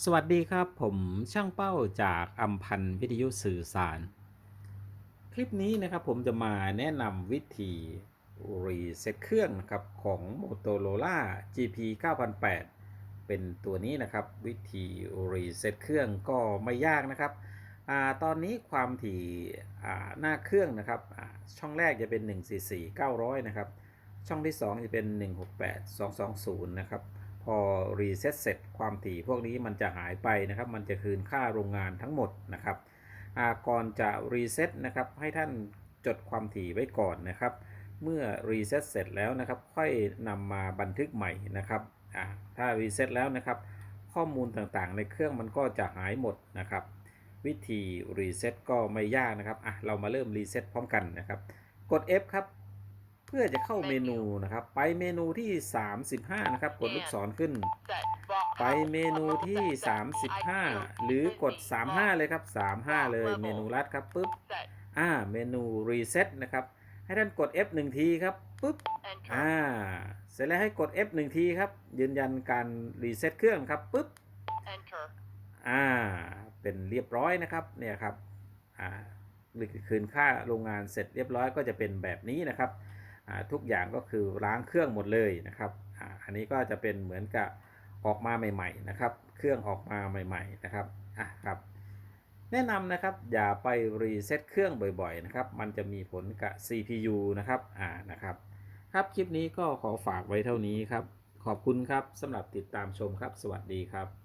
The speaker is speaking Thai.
สวัสดีครับผมช่างเป้าจากอัมพันวิทยุสื่อสาร คลิปนี้นะครับผมจะมาแนะนำวิธีรีเซ็ตเครื่องนะครับของ Motorola GP 9008 เป็นตัวนี้นะครับ วิธีรีเซ็ตเครื่องก็ไม่ยากนะครับอตอนนี้ความถี่หน้าเครื่องนะครับช่องแรกจะเป็น 144 900 นะครับ ช่องที่ 2 จะเป็น 168 220 นะครับ พอรีเซ็ตเสร็จความถี่พวกนี้มันจะหายไปนะครับ มันจะคืนค่าโรงงานทั้งหมดนะครับก่อนจะรีเซ็ตนะครับ ให้ท่านจดความถี่ไว้ก่อนนะครับ เมื่อรีเซ็ตเสร็จแล้วนะครับ ค่อยนำมาบันทึกใหม่นะครับถ้ารีเซ็ตแล้วนะครับ ข้อมูลต่างๆ ในเครื่องมันก็จะหายหมดนะครับ วิธีรีเซ็ตก็ไม่ยากนะครับอะเรามาเริ่มรีเซ็ตพร้อมกันนะครับ กด F ครับ พื่อจะเข้าเมนูนะครับ ไปเมนูที่ 35 นะครับ กดลูกศรขึ้น ไปเมนูที่ 35 หรือกด 35 เลยครับ 35 เลยเมนูลัดครับปุ๊บอ่าเมนูรีเซ็ตนะครับให้ท่านกด F 1ทีครับปุ๊บอ่าเสร็จแล้วให้กด F 1ทีครับ ยืนยันการรีเซ็ตเครื่องครับปุ๊บอ่าเป็นเรียบร้อยนะครับเนี่ยครับอ่าคืนค่าโรงงานเสร็จเรียบร้อยก็จะเป็นแบบนี้นะครับอ่า ทุกอย่างก็คือล้างเครื่องหมดเลยนะครับอ,อันนี้ก็จะเป็นเหมือนกับออกมาใหม่ ๆ นะครับ เครื่องออกมาใหม่ ๆ นะครับอะครับ แนะนำนะครับอย่าไปรีเซ็ตเครื่องบ่อยๆนะครับ มันจะมีผลกับ CPU นะครับอ่านะครับ ครับคลิปนี้ก็ขอฝากไว้เท่านี้ครับ ขอบคุณครับสำหรับติดตามชมครับ สวัสดีครับ